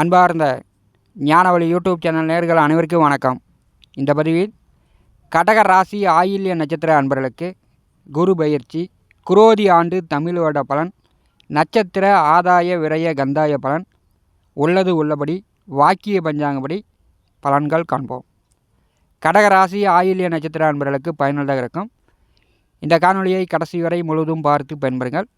அன்பார்ந்த ஞானவழி YouTube channel நேர்கள் அனைவருக்கும் வணக்கம். இந்த பதிவில் கடக ராசி ஆயில்ய நட்சத்திர அன்பர்களுக்கு குரு பயிற்சி குரோதி ஆண்டு தமிழ் வருட பலன் நட்சத்திர ஆதாய விரய கந்தாய பலன் உள்ளது உள்ளபடி வாக்கிய பஞ்சாங்கப்படி பலன்கள் காண்போம். கடக ராசி ஆயில்ய நட்சத்திர அன்பர்களுக்கு பயனுள்ளதாக இருக்கும். இந்த காணொலியை கடைசி வரை முழுவதும் பார்த்து பயன்பெறுங்கள்.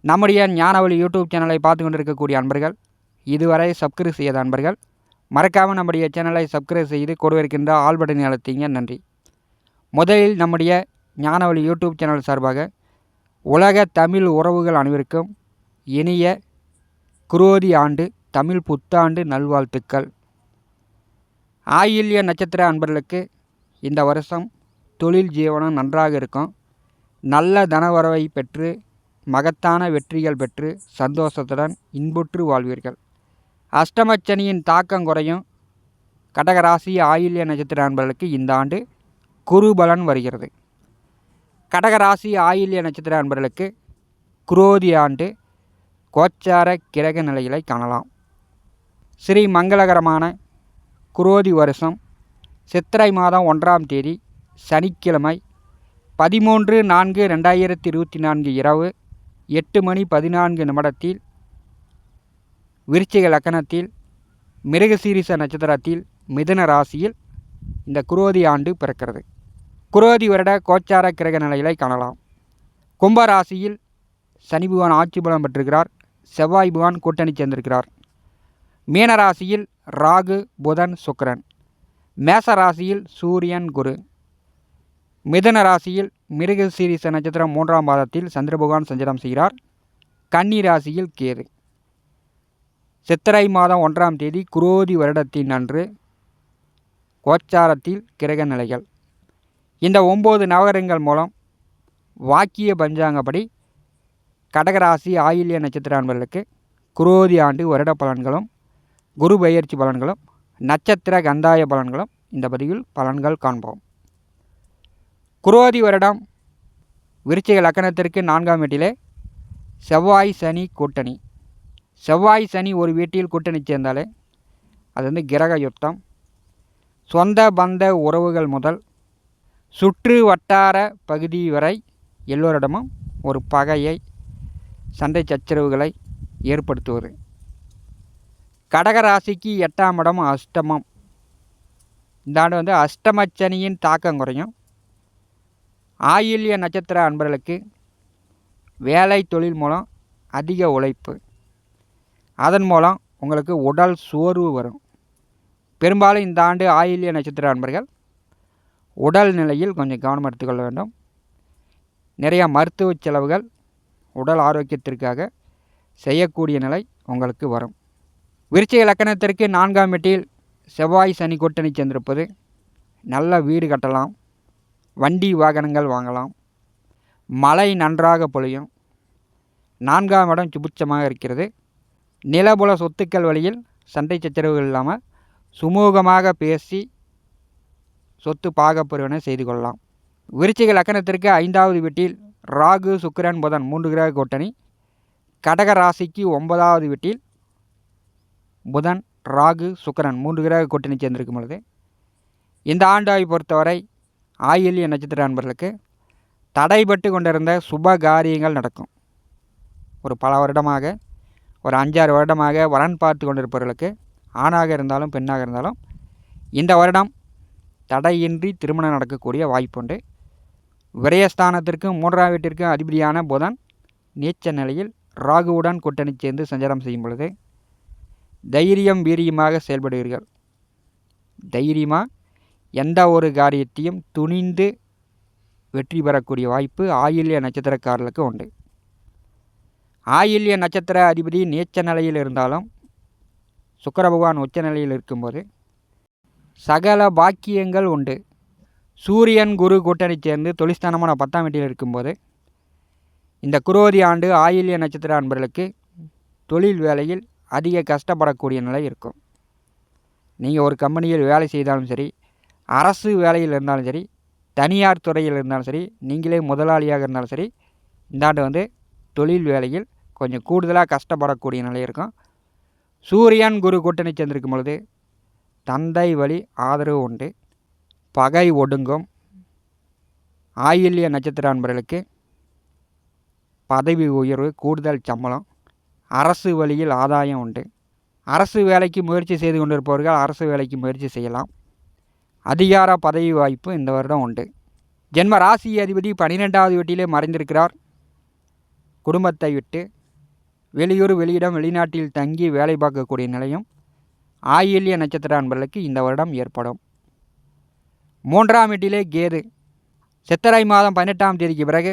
நம்முடைய ஞானவழி யூடியூப் சேனலை பார்த்து கொண்டிருக்கக்கூடிய அன்பர்கள் இதுவரை சப்ஸ்கிரைப் செய்யாத அன்பர்கள் மறக்காமல் நம்முடைய சேனலை சப்ஸ்கிரைப் செய்து கொடுவிருக்கின்ற ஆல் பட்டனை அழுத்திங்க நன்றி. முதலில் நம்முடைய ஞானவழி யூடியூப் சேனல் சார்பாக உலக தமிழ் உறவுகள் அனைவருக்கும் இனிய குரோதி ஆண்டு தமிழ் புத்தாண்டு நல்வாழ்த்துக்கள். ஆயில்ய நட்சத்திர அன்பர்களுக்கு இந்த வருஷம் தொழில் ஜீவனம் நன்றாக இருக்கும். நல்ல தனவரவை பெற்று மகத்தான வெற்றிகள் பெற்று சந்தோஷத்துடன் இன்புற்று வாழ்வீர்கள். அஷ்டமச்சனியின் தாக்கம் குறையும். கடகராசி ஆயில்ய நட்சத்திர அன்பர்களுக்கு இந்த ஆண்டு குருபலன் வருகிறது. கடகராசி ஆயில்ய நட்சத்திர அன்பர்களுக்கு குரோதி ஆண்டு கோச்சார கிரக நிலைகளை காணலாம். ஸ்ரீ மங்களகரமான குரோதி வருஷம் சித்திரை மாதம் ஒன்றாம் தேதி சனிக்கிழமை பதிமூன்று நான்கு ரெண்டாயிரத்தி இருபத்தி நான்கு இரவு எட்டு மணி பதினான்கு நிமிடத்தில் விருச்சிக லக்கணத்தில் மிருகசீரிச நட்சத்திரத்தில் மிதுன ராசியில் இந்த குரோதி ஆண்டு பிறக்கிறது. குரோதி வருட கோச்சார கிரக நிலைகளை காணலாம். கும்ப ராசியில் சனி பகவான் ஆட்சி பலம் பெற்றிருக்கிறார். செவ்வாய் பகவான் கூட்டணி சேர்ந்திருக்கிறார். மீன ராசியில் ராகு புதன் சுக்கரன். மேச ராசியில் சூரியன் குரு. மிதன ராசியில் மிருக சீரிச நட்சத்திரம் மூன்றாம் பாதத்தில் சந்திர பகவான் சஞ்சாரம் செய்கிறார். கன்னி ராசியில் கேது. சித்திரை மாதம் ஒன்றாம் தேதி குரோதி வருடத்தின் அன்று கோச்சாரத்தில் கிரக நிலைகள். இந்த ஒம்பது நவகரங்கள் மூலம் வாக்கிய பஞ்சாங்கப்படி கடகராசி ஆயில்ய நட்சத்திர அன்பர்களுக்கு குரோதி ஆண்டு வருட பலன்களும் குரு பயிற்சி பலன்களும் நட்சத்திர கந்தாய பலன்களும் இந்த பதிவில் பலன்கள் காண்போம். குரோதி வருடம் விருச்சிக லக்கணத்திற்கு நான்காம் வீட்டிலே செவ்வாய் சனி கூட்டணி. செவ்வாய் சனி ஒரு வீட்டில் கூட்டணி சேர்ந்தாலே அது வந்து கிரக யுத்தம். சொந்த பந்த உறவுகள் முதல் சுற்று வட்டார பகுதி வரை எல்லோரிடமும் ஒரு பகையை சண்டை சச்சரவுகளை ஏற்படுத்துவது. கடகராசிக்கு எட்டாம் இடம் அஷ்டமம். இந்த ஆண்டு வந்து அஷ்டமச்சனியின் தாக்கம் குறையும். ஆயில்ய நட்சத்திர அன்பர்களுக்கு வேலை தொழில் மூலம் அதிக உழைப்பு. அதன் மூலம் உங்களுக்கு உடல் சோர்வு வரும். பெரும்பாலும் இந்த ஆண்டு ஆயில்ய நட்சத்திர அன்பர்கள் உடல் நிலையில் கொஞ்சம் கவனம் எடுத்துக்கொள்ள வேண்டும். நிறையா மருத்துவ செலவுகள் உடல் ஆரோக்கியத்திற்காக செய்யக்கூடிய நிலை உங்களுக்கு வரும். விருச்சிக இலக்கணத்திற்கு நான்காம் வீட்டில் செவ்வாய் சனி கூட்டணி சேர்ந்திருப்பது நல்ல வீடு கட்டலாம் வண்டி வாகனங்கள் வாங்கலாம் மழை நன்றாக பொழியும் நான்காம் இடம் சுபிட்சமாக இருக்கிறது. நிலபுல சொத்துக்கள் வழியில் சண்டை சச்சரவுகள் இல்லாமல் சுமூகமாக பேசி சொத்து பாகப்பிரிவினை செய்து கொள்ளலாம். விருச்சிக லக்கணத்திற்கு ஐந்தாவது வீட்டில் ராகு சுக்கிரன் புதன் மூன்று கிரக கூட்டணி. கடக ராசிக்கு ஒன்பதாவது வீட்டில் புதன் ராகு சுக்கரன் மூன்று கிரக கூட்டணி சேர்ந்திருக்கும் பொழுது இந்த ஆண்டாவை பொறுத்தவரை ஆயில்ய நட்சத்திர நண்பர்களுக்கு தடைபட்டு கொண்டிருந்த சுப காரியங்கள் நடக்கும். ஒரு பல வருடமாக ஒரு அஞ்சாறு வருடமாக வரன் பார்த்து கொண்டிருப்பவர்களுக்கு ஆணாக இருந்தாலும் பெண்ணாக இருந்தாலும் இந்த வருடம் தடையின்றி திருமணம் நடக்கக்கூடிய வாய்ப்புண்டு. விரயஸ்தானத்திற்கும் மூன்றாம் வீட்டிற்கும் அதிபதியான புதன் நீச்ச நிலையில் ராகுவுடன் கூட்டணி சேர்ந்து சஞ்சாரம் செய்யும் பொழுது தைரியம் வீரியமாக செயல்படுவீர்கள். தைரியமாக எந்த ஒரு காரியத்தையும் துணிந்து வெற்றி பெறக்கூடிய வாய்ப்பு ஆயில்ய நட்சத்திரக்காரர்களுக்கு உண்டு. ஆயில்ய நட்சத்திர அதிபதி நீச்ச நிலையில் இருந்தாலும் சுக்கர பகவான் உச்ச நிலையில் இருக்கும்போது சகல பாக்கியங்கள் உண்டு. சூரியன் குரு கூட்டணி சேர்ந்து தொழிற்ஸ்தானமான பத்தாம் வீட்டில் இருக்கும்போது இந்த குரோதி ஆண்டு ஆயில்ய நட்சத்திர அன்பர்களுக்கு தொழில் வேலையில் அதிக கஷ்டப்படக்கூடிய நிலை இருக்கும். நீங்கள் ஒரு கம்பெனியில் வேலை செய்தாலும் சரி அரசு வேலையில் இருந்தாலும் சரி தனியார் துறையில் இருந்தாலும் சரி நீங்களே முதலாளியாக இருந்தாலும் சரி இந்த ஆண்டு வந்து தொழில் வேலையில் கொஞ்சம் கூடுதலாக கஷ்டப்படக்கூடிய நிலை இருக்கும். சூரியன் குரு கூட்டணி சேர்ந்திருக்கும் பொழுது தந்தை வழி ஆதரவு உண்டு. பகை ஒடுங்கும். ஆயில்ய நட்சத்திர அன்பர்களுக்கு பதவி உயர்வு கூடுதல் சம்பளம் அரசு வழியில் ஆதாயம் உண்டு. அரசு வேலைக்கு முயற்சி செய்து கொண்டிருப்பவர்கள் அரசு வேலைக்கு முயற்சி செய்யலாம். அதிகார பதவி வாய்ப்பு இந்த வருடம் உண்டு. ஜென்ம ராசி அதிபதி பன்னிரெண்டாவது வீட்டிலே மறைந்திருக்கிறார். குடும்பத்தை விட்டு வெளியூர் வெளியிடம் வெளிநாட்டில் தங்கி வேலை பார்க்கக்கூடிய நிலையும் ஆயில்ய நட்சத்திர அன்பர்களுக்கு இந்த வருடம் ஏற்படும். மூன்றாம் வீட்டிலே கேது. சித்தரை மாதம் பதினெட்டாம் தேதிக்கு பிறகு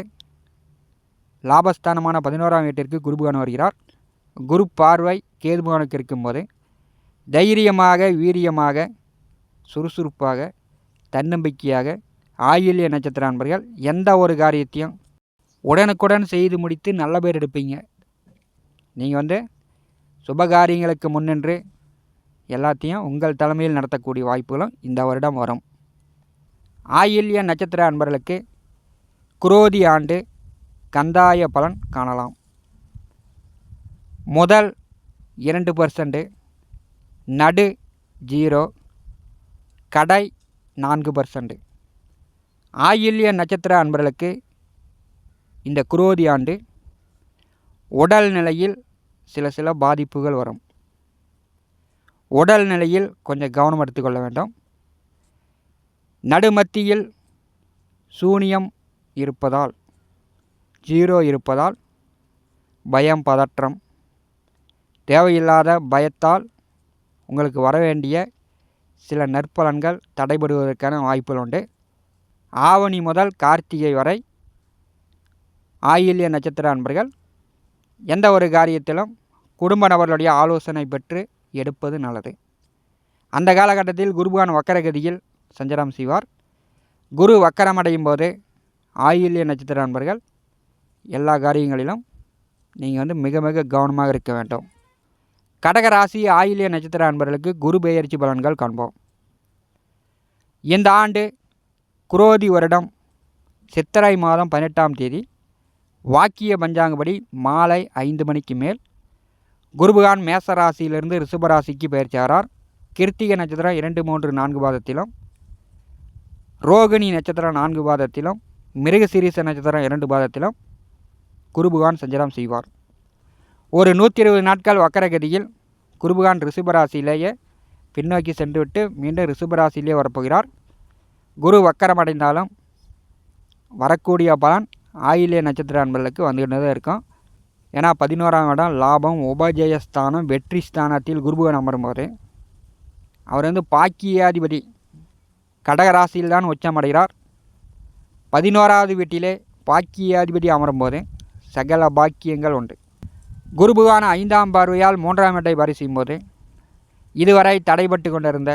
லாபஸ்தானமான பதினோராம் வீட்டிற்கு குருபுகான் வருகிறார். குரு பார்வை கேதுபுகானுக்கு இருக்கும்போது தைரியமாக வீரியமாக சுறுசுறுப்பாக தன்னம்பிக்கையாக ஆயில்ய நட்சத்திர அன்பர்கள் எந்த ஒரு காரியத்தையும் உடனுக்குடன் செய்து முடித்து நல்ல பேர் எடுப்பீங்க. நீங்கள் வந்து சுபகாரியங்களுக்கு முன்னின்று எல்லாத்தையும் உங்கள் தலைமையில் நடத்தக்கூடிய வாய்ப்புகளும் இந்த வருடம் வரும். ஆயில்ய நட்சத்திர அன்பர்களுக்கு குரோதி ஆண்டு கந்தாய பலன் காணலாம். முதல் இரண்டு பர்சன்ட்டு நடு ஜீரோ கடை நான்கு பர்சன்ட் ஆயில்ய நட்சத்திர அன்பர்களுக்கு இந்த குரோதி ஆண்டு உடல் நிலையில் சில சில பாதிப்புகள் வரும். உடல் நிலையில் கொஞ்சம் கவனம் எடுத்துக்கொள்ள வேண்டும். நடுமத்தியில் சூனியம் இருப்பதால் ஜீரோ இருப்பதால் பயம் பதற்றம். தேவையில்லாத பயத்தால் உங்களுக்கு வர வேண்டிய சில நற்பலன்கள் தடைபடுவதற்கான வாய்ப்புகள் உண்டு. ஆவணி முதல் கார்த்திகை வரை ஆயில்ய நட்சத்திர அன்பர்கள் எந்த ஒரு காரியத்திலும் குடும்ப நபர்களுடைய ஆலோசனை பெற்று எடுப்பது நல்லது. அந்த காலகட்டத்தில் குருபான் வக்கரகதியில் சஞ்சலம் செய்வார். குரு வக்கரமடையும் போது ஆயில்ய நட்சத்திர அன்பர்கள் எல்லா காரியங்களிலும் நீங்கள் வந்து மிக மிக கவனமாக இருக்க வேண்டும். கடக ராசி ஆயில்ய நட்சத்திர அன்பர்களுக்கு குரு பெயர்ச்சி பலன்கள் காண்போம். இந்த ஆண்டு குரோதி வருடம் சித்திரை மாதம் பதினெட்டாம் தேதி வாக்கிய பஞ்சாங்கப்படி மாலை ஐந்து மணிக்கு மேல் குருபகான் மேசராசியிலிருந்து ரிஷபராசிக்கு பயிற்சியாரார் கிருத்திகை நட்சத்திரம் இரண்டு மூன்று நான்கு பாதத்திலும் ரோகிணி நட்சத்திரம் நான்கு பாதத்திலும் மிருகசிரீச நட்சத்திரம் இரண்டு பாதத்திலும் குருபகான் சஞ்சாரம் செய்வார். ஒரு நூற்றி இருபது நாட்கள் வக்கரகதியில் குருபகான் ரிஷபராசியிலேயே பின்னோக்கி சென்றுவிட்டு மீண்டும் ரிஷபராசியிலே வரப்போகிறார். குரு வக்கரமடைந்தாலும் வரக்கூடிய பலன் ஆயிலிய நட்சத்திர அன்பர்களுக்கு வந்துக்கிட்டு தான் இருக்கும். ஏன்னா பதினோராம் இடம் லாபம் உபஜயஸ்தானம் வெற்றி ஸ்தானத்தில் குருபகன் அமரும்போது அவர் வந்து பாக்கியாதிபதி கடகராசியில் தான் உச்சமடைகிறார். பதினோராவது வீட்டிலே பாக்கியாதிபதி அமரும்போது சகல பாக்கியங்கள் உண்டு. குருபுகான ஐந்தாம் பார்வையால் மூன்றாம் வீட்டை பரிசெய்யும் போது இதுவரை தடைபட்டு கொண்டிருந்த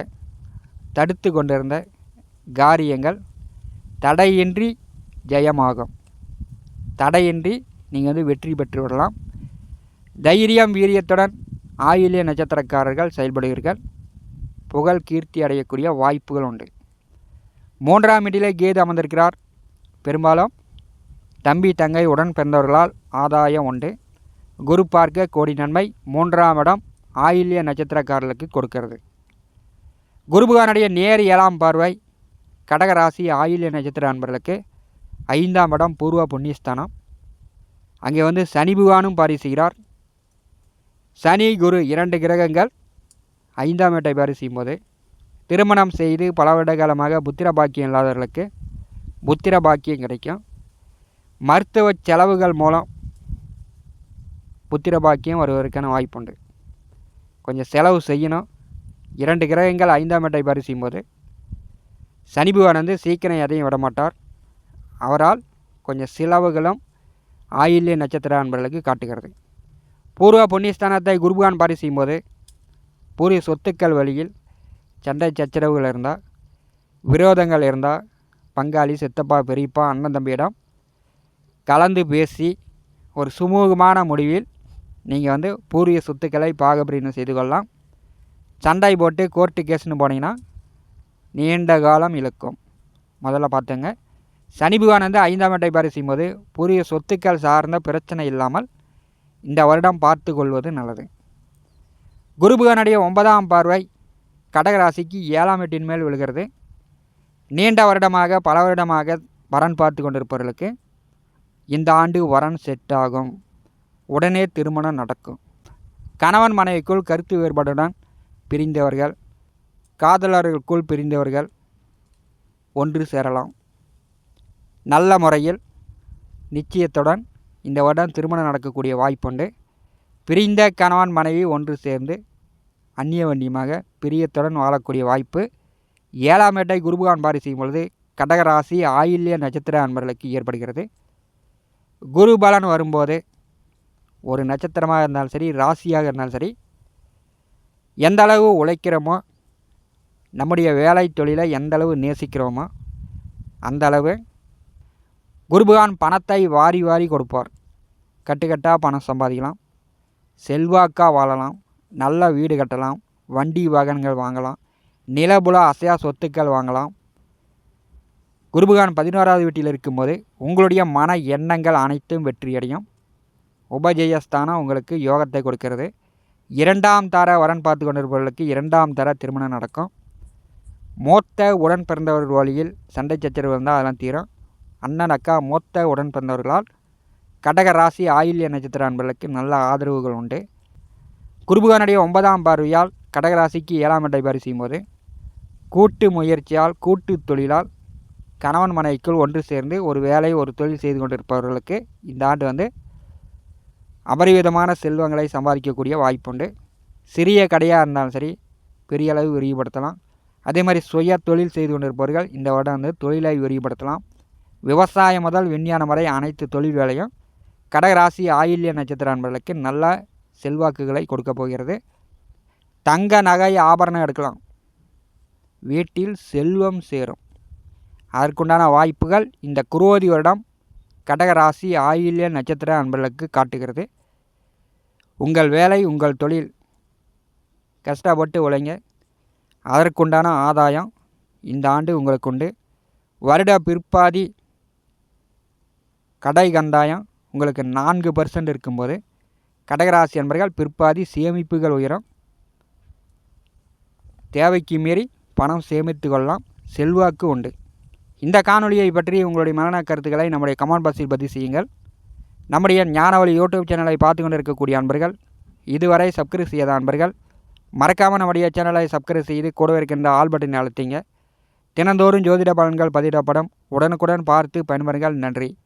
தடுத்து கொண்டிருந்த காரியங்கள் தடையின்றி ஜெயமாகும். தடையின்றி நீங்கள் வந்து வெற்றி பெற்று விடலாம். தைரியம் வீரியத்துடன் ஆயிலிய நட்சத்திரக்காரர்கள் செயல்படுவீர்கள். புகழ் கீர்த்தி அடையக்கூடிய வாய்ப்புகள் உண்டு. மூன்றாம் இடிலே கேது அமர்ந்திருக்கிறார். பெரும்பாலும் தம்பி தங்கை உடன் பிறந்தவர்களால் ஆதாயம் உண்டு. குரு பார்க்க கோடி நன்மை. மூன்றாம் இடம் ஆயில்ய நட்சத்திரக்காரர்களுக்கு கொடுக்கிறது. குருபகானுடைய நேர் ஏழாம் பார்வை கடகராசி ஆயில்ய நட்சத்திர அன்பர்களுக்கு ஐந்தாம் இடம் பூர்வ புண்ணியஸ்தானம். அங்கே வந்து சனி புகானும் பாரி செய்கிறார் சனி குரு இரண்டு கிரகங்கள் ஐந்தாம் வீட்டை பாரி செய்யும்போது திருமணம் செய்து பல வருட காலமாக புத்திர பாக்கியம் இல்லாதவர்களுக்கு புத்திர பாக்கியம் கிடைக்கும். மருத்துவ செலவுகள் மூலம் புத்திர பாக்கியம் வருவதற்கான வாய்ப்புண்டு கொஞ்சம் செலவு செய்யணும். இரண்டு கிரகங்கள் ஐந்தாம் வீட்டை பாரி செய்யும்போது சனி வந்து சீக்கிரம் எதையும் விடமாட்டார். அவரால் கொஞ்சம் செலவுகளும் ஆயில்ய நட்சத்திர அன்பர்களுக்கு காட்டுகிறது. பூர்வ புண்ணியஸ்தானத்தை குருபகான் பாரி செய்யும்போது பூர்வ சொத்துக்கள் வழியில் சண்டை சச்சரவுகள் இருந்தால் விரோதங்கள் இருந்தால் பங்காளி சித்தப்பா பெரியப்பா அண்ணன் தம்பியிடம் கலந்து பேசி ஒரு சுமூகமான முடிவில் நீங்கள் வந்து பூர்வீக சொத்துக்களை பாகப்பிரிவினை செய்து கொள்ளலாம். சண்டை போட்டு கோர்ட்டு கேஸ்னு போனீங்கன்னா நீண்ட காலம் இழுக்கும். முதல்ல பார்த்துங்க. சனி பகவான் வந்து ஐந்தாம் இடை பாரி செய்யும்போது புதிய சொத்துக்கள் சார்ந்த பிரச்சனை இல்லாமல் இந்த வருடம் பார்த்து கொள்வது நல்லது. குருபுகனுடைய ஒன்பதாம் பார்வை கடகராசிக்கு ஏழாம் எட்டின் மேல் விழுகிறது. நீண்ட வருடமாக பல வருடமாக வரன் பார்த்து கொண்டிருப்பவர்களுக்கு இந்த ஆண்டு வரன் செட் ஆகும். உடனே திருமணம் நடக்கும். கணவன் மனைவிக்குள் கருத்து வேறுபாடுடன் பிரிந்தவர்கள் காதலர்களுக்குள் பிரிந்தவர்கள் ஒன்று சேரலாம். நல்ல முறையில் நிச்சயத்துடன் இந்த வருடம் திருமணம் நடக்கக்கூடிய வாய்ப்புண்டு. பிரிந்த கணவன் மனைவி ஒன்று சேர்ந்து அந்நிய வண்டியமாக பிரியத்துடன் வாழக்கூடிய வாய்ப்பு. ஏழாம் ஏட்டை குருபகான் பாரி செய்யும் பொழுது கடகராசி ஆயில்ய நட்சத்திர அன்பர்களுக்கு ஏற்படுகிறது. குரு பலன் வரும்போது ஒரு நட்சத்திரமாக இருந்தாலும் சரி ராசியாக இருந்தாலும் சரி எந்த அளவு உழைக்கிறோமோ நம்முடைய வேலை தொழிலை எந்த அளவு நேசிக்கிறோமோ அந்த அளவு குருபகான் பணத்தை வாரி வாரி கொடுப்பார். கட்டுக்கட்டாக பணம் சம்பாதிக்கலாம். செல்வாக்காக வாழலாம். நல்ல வீடு கட்டலாம். வண்டி வாகனங்கள் வாங்கலாம். நிலபுல அசையா சொத்துக்கள் வாங்கலாம். குருபகான் பதினோராவது வீட்டில் இருக்கும்போது உங்களுடைய மன எண்ணங்கள் அனைத்தும் வெற்றியடையும். உபஜெயஸ்தானம் உங்களுக்கு யோகத்தை கொடுக்கிறது. இரண்டாம் தர வரன் பார்த்து கொண்டிருப்பவர்களுக்கு இரண்டாம் தர திருமணம் நடக்கும். மூத்த உடன் பிறந்தவர் வழியில் சண்டை சச்சரவு இருந்தால் அதெல்லாம் தீரும். அண்ணன் அக்கா மூத்த உடன் பிறந்தவர்களால் கடக ராசி ஆயுள்ய நட்சத்திர அன்பர்களுக்கு நல்ல ஆதரவுகள் உண்டு. குருபுகானுடைய ஒன்பதாம் பார்வையால் கடகராசிக்கு ஏழாம் இடை பாரி செய்யும்போது கூட்டு முயற்சியால் கூட்டு தொழிலால் கணவன் மனைவிக்குள் ஒன்று சேர்ந்து ஒரு வேலை ஒரு தொழில் செய்து கொண்டிருப்பவர்களுக்கு இந்த ஆண்டு வந்து அபரிவிதமான செல்வங்களை சம்பாதிக்கக்கூடிய வாய்ப்புண்டு சிறிய கடையாக இருந்தாலும் சரி பெரிய அளவு விரிவுபடுத்தலாம். அதே மாதிரி சுய தொழில் செய்து கொண்டிருப்பவர்கள் இந்த வருடம் வந்து தொழிலை விரிவுபடுத்தலாம். விவசாயம் முதல் விஞ்ஞானம் வரை அனைத்து தொழில் வேலையும் கடகராசி ஆயில்ய நட்சத்திர அன்பர்களுக்கு நல்ல செல்வாக்குகளை கொடுக்க போகிறது. தங்க நகை ஆபரணம் எடுக்கலாம். வீட்டில் செல்வம் சேரும். அதற்குண்டான வாய்ப்புகள் இந்த குரோதி வருடம் கடகராசி ஆயில்ய நட்சத்திர அன்பர்களுக்கு காட்டுகிறது. உங்கள் வேலை உங்கள் தொழில் கஷ்டப்பட்டு உழைங்க. அதற்குண்டான ஆதாயம் இந்த ஆண்டு உங்களுக்கு உண்டு வருட பிற்பாதி கடை கந்தாயம் உங்களுக்கு நான்கு பர்சன்ட் இருக்கும்போது கடகராசி அன்பர்கள் பிற்பாதி சேமிப்புகள் உயரும். தேவைக்கு மீறி பணம் சேமித்து கொள்ளலாம். செல்வாக்கு உண்டு. இந்த காணொலியை பற்றி உங்களுடைய மரண கருத்துக்களை நம்முடைய கமெண்ட் பாக்ஸில் பதிவு செய்யுங்கள். நம்முடைய ஞானவழி யூடியூப் சேனலை பார்த்து கொண்டு இருக்கக்கூடிய அன்பர்கள் இதுவரை சப்ஸ்கிரைப் செய்யாத அன்பர்கள் மறக்காமல் நம்முடைய சேனலை சப்ஸ்கிரைப் செய்து கூட இருக்கின்ற ஆல் பட்டனை அழுத்திங்க. தினந்தோறும் ஜோதிட பலன்கள் பதிவிடப்படும். உடனுக்குடன் பார்த்து பயன்பெறுங்கள். நன்றி.